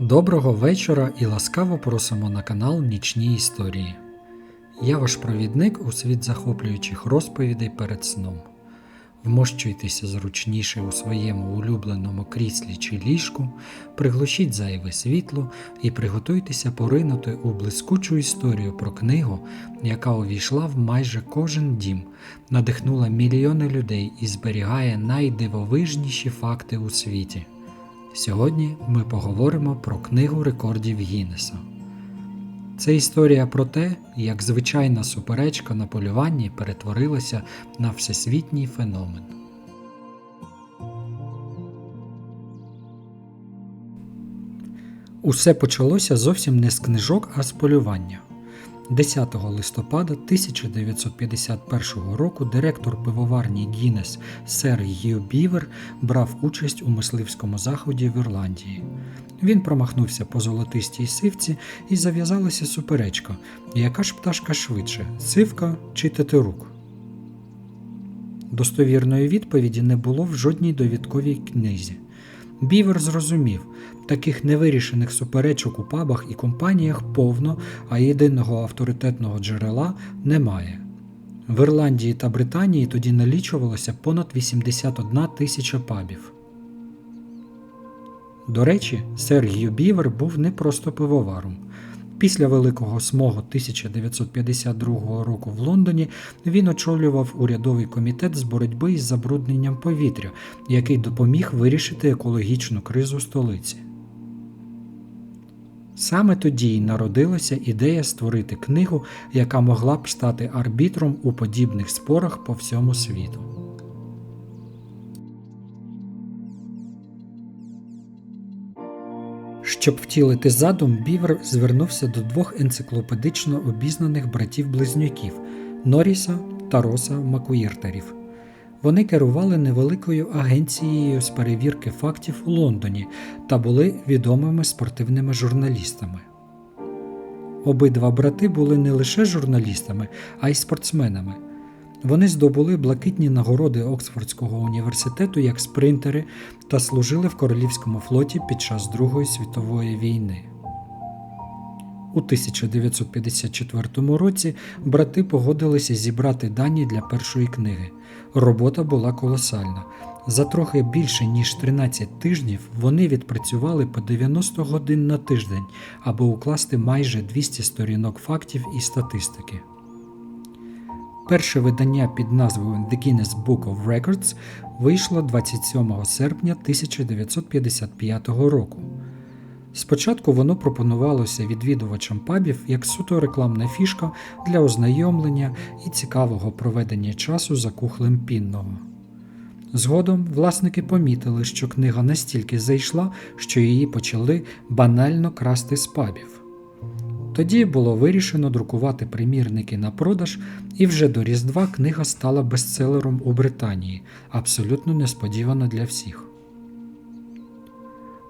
Доброго вечора і ласкаво просимо на канал Нічні Історії. Я ваш провідник у світ захоплюючих розповідей перед сном. Вмощуйтеся зручніше у своєму улюбленому кріслі чи ліжку, приглушіть зайве світло і приготуйтеся поринути у блискучу історію про книгу, яка увійшла в майже кожен дім, надихнула мільйони людей і зберігає найдивовижніші факти у світі. Сьогодні ми поговоримо про книгу рекордів Гіннеса. Це історія про те, як звичайна суперечка на полюванні перетворилася на всесвітній феномен. Усе почалося зовсім не з книжок, а з полювання. 10 листопада 1951 року директор пивоварні Гіннес сер Гью Бівер брав участь у мисливському заході в Ірландії. Він промахнувся по золотистій сивці і зав'язалася суперечка, яка ж пташка швидше сивка чи тетерук. Достовірної відповіді не було в жодній довідковій книзі. Бівер зрозумів, таких невирішених суперечок у пабах і компаніях повно, а єдиного авторитетного джерела немає. В Ірландії та Британії тоді налічувалося понад 81 тисяча пабів. До речі, Сергію Бівер був не просто пивоваром. Після Великого смогу 1952 року в Лондоні він очолював урядовий комітет з боротьби із забрудненням повітря, який допоміг вирішити екологічну кризу столиці. Саме тоді й народилася ідея створити книгу, яка могла б стати арбітром у подібних спорах по всьому світу. Щоб втілити задум, Бівер звернувся до двох енциклопедично обізнаних братів-близнюків Норріса та Роса Макуїртерів. Вони керували невеликою агенцією з перевірки фактів у Лондоні та були відомими спортивними журналістами. Обидва брати були не лише журналістами, а й спортсменами. Вони здобули блакитні нагороди Оксфордського університету як спринтери та служили в Королівському флоті під час Другої світової війни. У 1954 році брати погодилися зібрати дані для першої книги. Робота була колосальна. За трохи більше ніж 13 тижнів вони відпрацювали по 90 годин на тиждень, аби укласти майже 200 сторінок фактів і статистики. Перше видання під назвою The Guinness Book of Records вийшло 27 серпня 1955 року. Спочатку воно пропонувалося відвідувачам пабів як суто рекламна фішка для ознайомлення і цікавого проведення часу за кухлем пінного. Згодом власники помітили, що книга настільки зайшла, що її почали банально красти з пабів. Тоді було вирішено друкувати примірники на продаж, і вже до Різдва книга стала бестселером у Британії, абсолютно несподівано для всіх.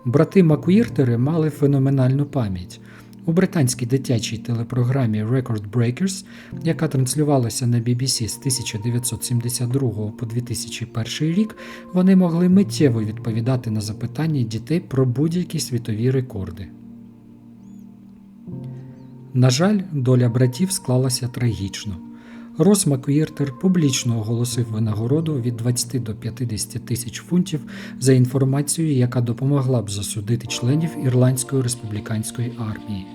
Брати Макуїртери мали феноменальну пам'ять. У британській дитячій телепрограмі Record Breakers, яка транслювалася на BBC з 1972 по 2001 рік, вони могли миттєво відповідати на запитання дітей про будь-які світові рекорди. На жаль, доля братів склалася трагічно. Рос Макуїртер публічно оголосив винагороду від 20 до 50 тисяч фунтів за інформацію, яка допомогла б засудити членів Ірландської республіканської армії.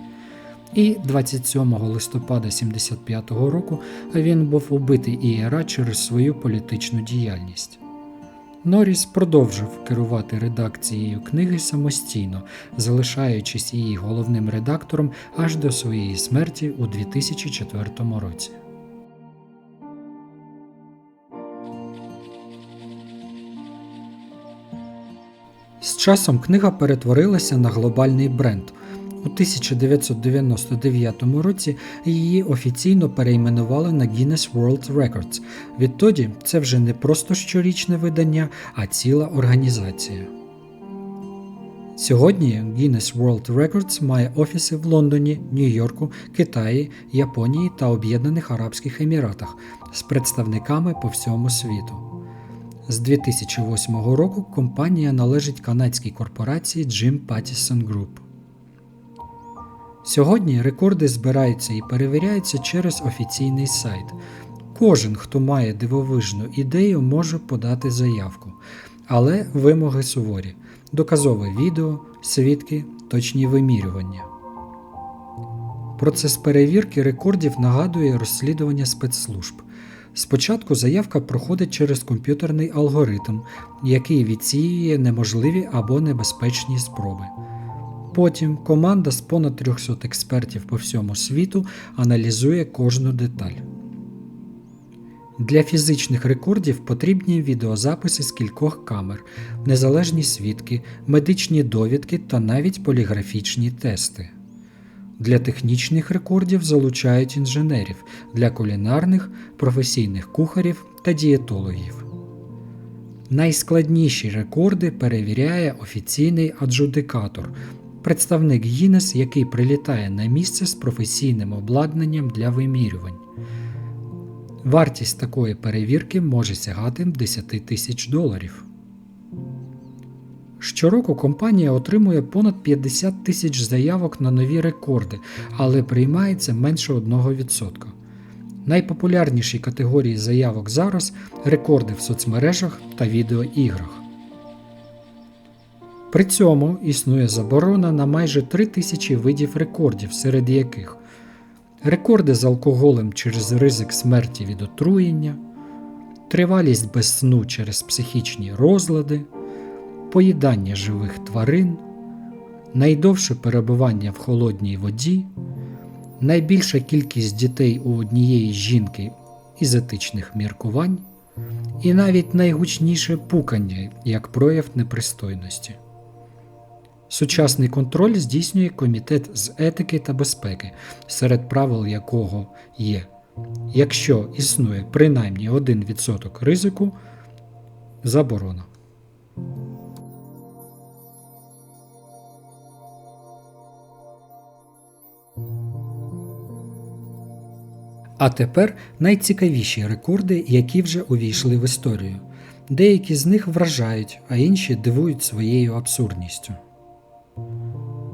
І 27 листопада 75-го року він був убитий ІРА через свою політичну діяльність. Норріс продовжив керувати редакцією книги самостійно, залишаючись її головним редактором аж до своєї смерті у 2004 році. З часом книга перетворилася на глобальний бренд. У 1999 році її офіційно перейменували на Guinness World Records. Відтоді це вже не просто щорічне видання, а ціла організація. Сьогодні Guinness World Records має офіси в Лондоні, Нью-Йорку, Китаї, Японії та Об'єднаних Арабських Еміратах з представниками по всьому світу. З 2008 року компанія належить канадській корпорації Jim Pattison Group. Сьогодні рекорди збираються і перевіряються через офіційний сайт. Кожен, хто має дивовижну ідею, може подати заявку, але вимоги суворі: доказове відео, свідки, точні вимірювання. Процес перевірки рекордів нагадує розслідування спецслужб. Спочатку заявка проходить через комп'ютерний алгоритм, який відсіює неможливі або небезпечні спроби. Потім команда з понад 300 експертів по всьому світу аналізує кожну деталь. Для фізичних рекордів потрібні відеозаписи з кількох камер, незалежні свідки, медичні довідки та навіть поліграфічні тести. Для технічних рекордів залучають інженерів, для кулінарних професійних кухарів та дієтологів. Найскладніші рекорди перевіряє офіційний аджудикатор, представник Гіннес, який прилітає на місце з професійним обладнанням для вимірювань. Вартість такої перевірки може сягати 10 тисяч доларів. Щороку компанія отримує понад 50 тисяч заявок на нові рекорди, але приймається менше 1%. Найпопулярніші категорії заявок зараз рекорди в соцмережах та відеоіграх. При цьому існує заборона на майже 3 тисячі видів рекордів, серед яких рекорди з алкоголем через ризик смерті від отруєння, тривалість без сну через психічні розлади, поїдання живих тварин, найдовше перебування в холодній воді, найбільша кількість дітей у однієї жінки із етичних міркувань, і навіть найгучніше пукання як прояв непристойності. Сучасний контроль здійснює комітет з етики та безпеки, серед правил якого є, якщо існує принаймні 1% ризику, заборона. А тепер найцікавіші рекорди, які вже увійшли в історію. Деякі з них вражають, а інші дивують своєю абсурдністю.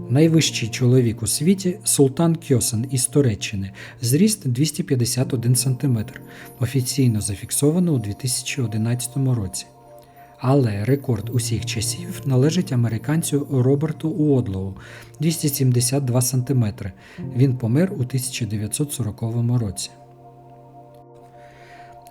Найвищий чоловік у світі Султан Кьосен із Туреччини, зріст 251 см, офіційно зафіксовано у 2011 році. Але рекорд усіх часів належить американцю Роберту Уодлоу 272 см. Він помер у 1940 році.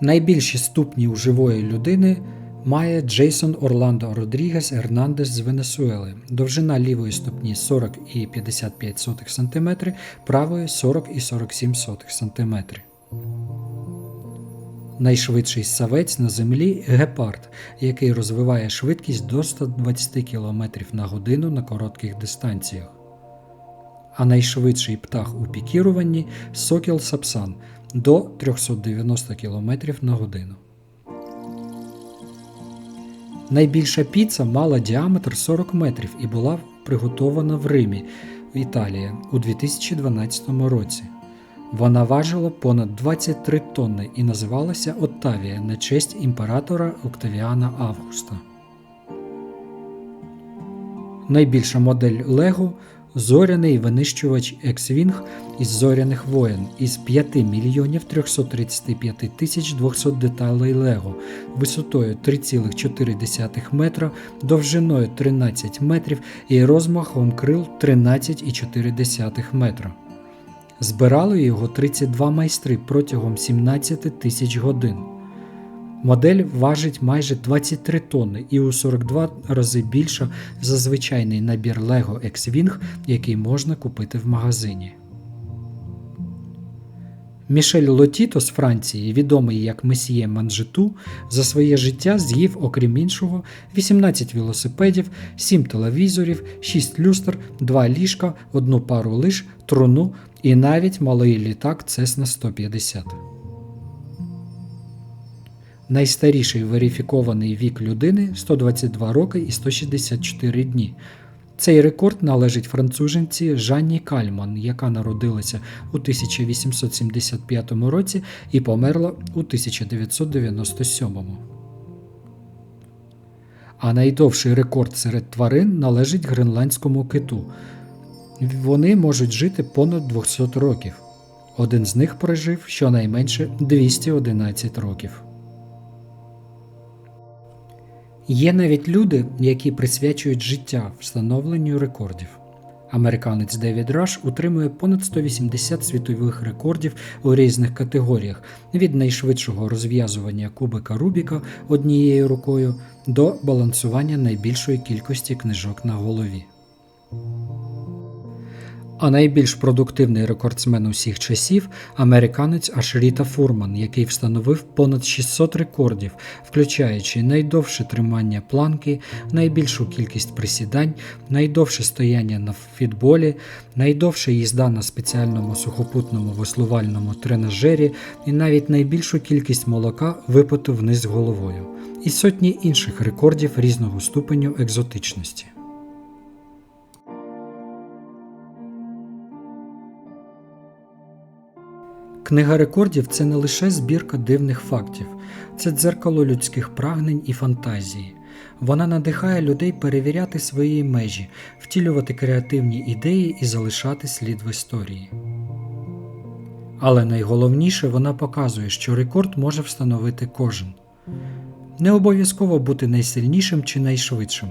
Найбільші ступні у живої людини має Джейсон Орландо Родрігес Ернандес з Венесуели. Довжина лівої ступні 40,55 см, правої 40,47 см. Найшвидший савець на землі гепард, який розвиває швидкість до 120 км на годину на коротких дистанціях. А найшвидший птах у пікіруванні сокіл сапсан до 390 км на годину. Найбільша піца мала діаметр 40 метрів і була приготована в Римі, Італія, у 2012 році. Вона важила понад 23 тонни і називалася Оттавія на честь імператора Октавіана Августа. Найбільша модель Лего зоряний винищувач X-Wing із зоряних воєн із 5 мільйонів 335 тисяч 200 деталей Лего висотою 3,4 метра, довжиною 13 метрів і розмахом крил 13,4 метра. Збирали його 32 майстри протягом 17 тисяч годин. Модель важить майже 23 тонни і у 42 рази більша за звичайний набір Lego X-Wing, який можна купити в магазині. Мішель Лотіто з Франції, відомий як Месьє Манжету, за своє життя з'їв, окрім іншого, 18 велосипедів, 7 телевізорів, 6 люстр, 2 ліжка, одну пару лиш, труну і навіть малий літак Цесна 150. Найстаріший верифікований вік людини 122 роки і 164 дні. Цей рекорд належить француженці Жанні Кальман, яка народилася у 1875 році і померла у 1997. А найдовший рекорд серед тварин належить гренландському киту Вони можуть жити понад 200 років. Один з них прожив щонайменше 211 років. Є навіть люди, які присвячують життя встановленню рекордів. Американець Девід Раш утримує понад 180 світових рекордів у різних категоріях від найшвидшого розв'язування кубика Рубіка однією рукою до балансування найбільшої кількості книжок на голові. А найбільш продуктивний рекордсмен усіх часів американець Ашріта Фурман, який встановив понад 600 рекордів, включаючи найдовше тримання планки, найбільшу кількість присідань, найдовше стояння на фітболі, найдовша їзда на спеціальному сухопутному веслувальному тренажері і навіть найбільшу кількість молока випиту вниз головою, і сотні інших рекордів різного ступеню екзотичності. Книга рекордів це не лише збірка дивних фактів, це дзеркало людських прагнень і фантазії. Вона надихає людей перевіряти свої межі, втілювати креативні ідеї і залишати слід в історії. Але найголовніше вона показує, що рекорд може встановити кожен. Не обов'язково бути найсильнішим чи найшвидшим.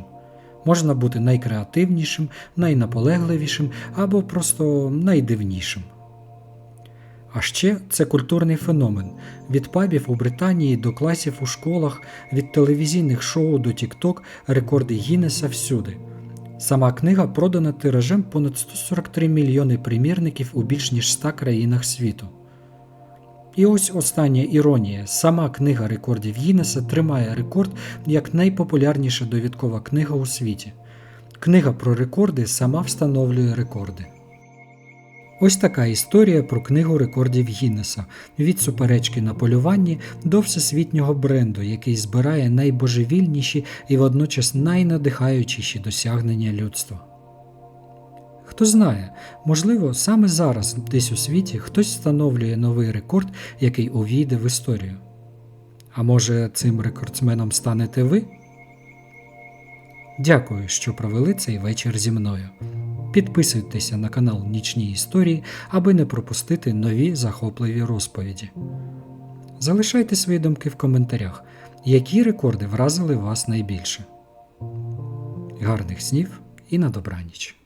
Можна бути найкреативнішим, найнаполегливішим або просто найдивнішим. А ще це культурний феномен від пабів у Британії до класів у школах, від телевізійних шоу до Тік-Ток, рекорди Гіннеса всюди. Сама книга продана тиражем понад 143 мільйони примірників у більш ніж 100 країнах світу. І ось остання іронія: сама книга рекордів Гіннеса тримає рекорд як найпопулярніша довідкова книга у світі. Книга про рекорди сама встановлює рекорди. Ось така історія про книгу рекордів Гіннеса від суперечки на полюванні до всесвітнього бренду, який збирає найбожевільніші і водночас найнадихаючіші досягнення людства. Хто знає, можливо, саме зараз десь у світі хтось встановлює новий рекорд, який увійде в історію. А може, цим рекордсменом станете ви? Дякую, що провели цей вечір зі мною. Підписуйтеся на канал Нічні Історії, аби не пропустити нові захопливі розповіді. Залишайте свої думки в коментарях, які рекорди вразили вас найбільше. Гарних снів і на добраніч!